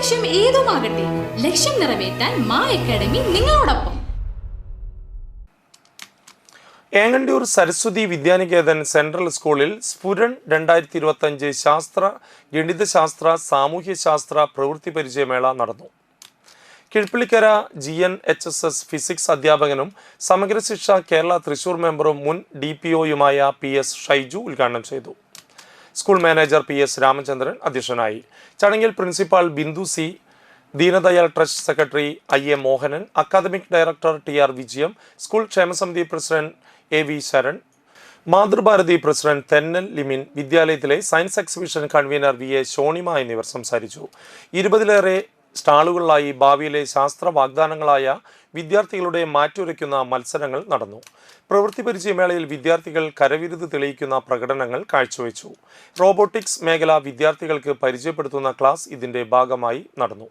ലക്ഷ്യം ഏതുമാകട്ടെ ലക്ഷ്യം നിറവേറ്റാൻ മാ അക്കാഡമി നിങ്ങളോടൊപ്പം. ഏങ്ങണ്ടിയൂർ സരസ്വതി വിദ്യാനികേതൻ സെൻട്രൽ സ്കൂളിൽ സ്ഫുരൺ രണ്ടായിരത്തി ഇരുപത്തഞ്ച് ശാസ്ത്ര ഗണിതശാസ്ത്ര സാമൂഹ്യശാസ്ത്ര പ്രവൃത്തി പരിചയമേള നടന്നു. Kizhuppillikkara G N H S S physics അധ്യാപകനും സമഗ്ര ശിക്ഷ കേരള തൃശൂർ മെമ്പറും മുൻ ഡി പി ഒയുമായ പി എസ് ഷൈജു ഉദ്ഘാടനം ചെയ്തു. School manager P S Ramachandran അധ്യക്ഷനായി. ചടങ്ങിൽ principal Bindu C Deendayal trust secretary I A Mohanan academic director T R Vijayam school ക്ഷേമസമിതി president A V Saran Mathrubharathi president Thennal Limin വിദ്യാലയത്തിലെ science exhibition convener V A Shonima എന്നിവർ സംസാരിച്ചു. ഇരുപതിലേറെ സ്റ്റാളുകളിലായി ഭാവിയിലെ ശാസ്ത്ര വാഗ്ദാനങ്ങളായ വിദ്യാർത്ഥികളുടെ മാറ്റുരയ്ക്കുന്ന മത്സരങ്ങൾ നടന്നു. പ്രവൃത്തി പരിചയമേളയിൽ വിദ്യാർത്ഥികൾ കരവിരുത് തെളിയിക്കുന്ന പ്രകടനങ്ങൾ കാഴ്ചവെച്ചു. റോബോട്ടിക്സ് മേഖല വിദ്യാർത്ഥികൾക്ക് പരിചയപ്പെടുത്തുന്ന ക്ലാസ് ഇതിന്റെ ഭാഗമായി നടന്നു.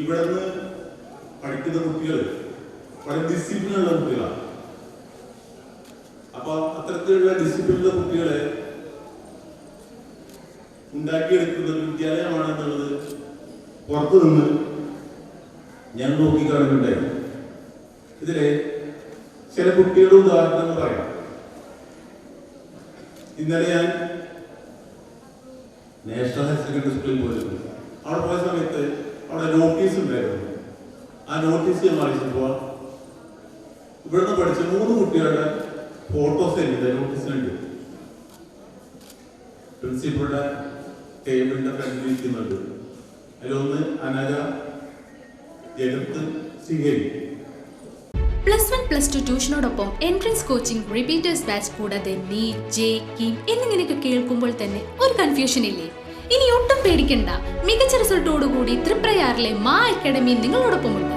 ഇവിടുന്ന് പഠിക്കുന്ന കുട്ടികൾ വളരെ ഡിസിപ്ലിനുള്ള കുട്ടികളാണ്. അപ്പൊ അത്തരത്തിലുള്ള ഡിസിപ്ലിനുള്ള കുട്ടികളെ ഉണ്ടാക്കിയെടുക്കുന്ന ഒരു വിദ്യാലയമാണെന്നുള്ളത് പുറത്തു നിന്ന് ഞാൻ നോക്കിക്കാണുന്നുണ്ട് ഇതിലെ ചില കുട്ടികളുടെ ഉദാഹരണങ്ങൾ പറയാം. ഇന്നലെ ഞാൻ നാഷണൽ ഹയർ സെക്കൻഡറി സ്കൂളിൽ പോയിരുന്നു. അവിടെ പോയ സമയത്ത് അവിടെ നോട്ടീസ് ഉണ്ടായിരുന്നു. ആ നോട്ടീസ് ഞാൻ വായിച്ചപ്പോൾ ഇവിടുന്ന് പഠിച്ച മൂന്ന് കുട്ടികളുടെ ഫോട്ടോസ് എനിക്ക് നോട്ടീസിലുണ്ട് പ്രിൻസിപ്പളുടെ ടേബിളിന്റെ ഫ്രണ്ടിൽ ഇരിക്കുന്നുണ്ട്. അതിലൊന്ന് അനഘ ജഗത്ത് സ്വീകരിക്കും പ്ലസ് വൺ പ്ലസ് ടു ട്യൂഷനോടൊപ്പം എൻട്രൻസ് കോച്ചിംഗ് റിപ്പീറ്റേഴ്സ് ബാച്ച് കൂടാതെ നീറ്റ് ജെ കീം എന്നിങ്ങനെയൊക്കെ കേൾക്കുമ്പോൾ തന്നെ ഒരു കൺഫ്യൂഷൻ ഇല്ലേ? ഇനി ഒട്ടും പേടിക്കണ്ട. മികച്ച റിസൾട്ടോടുകൂടി ത്രിപ്രയാറിലെ മാ അക്കാഡമി നിങ്ങളോടൊപ്പമുണ്ട്.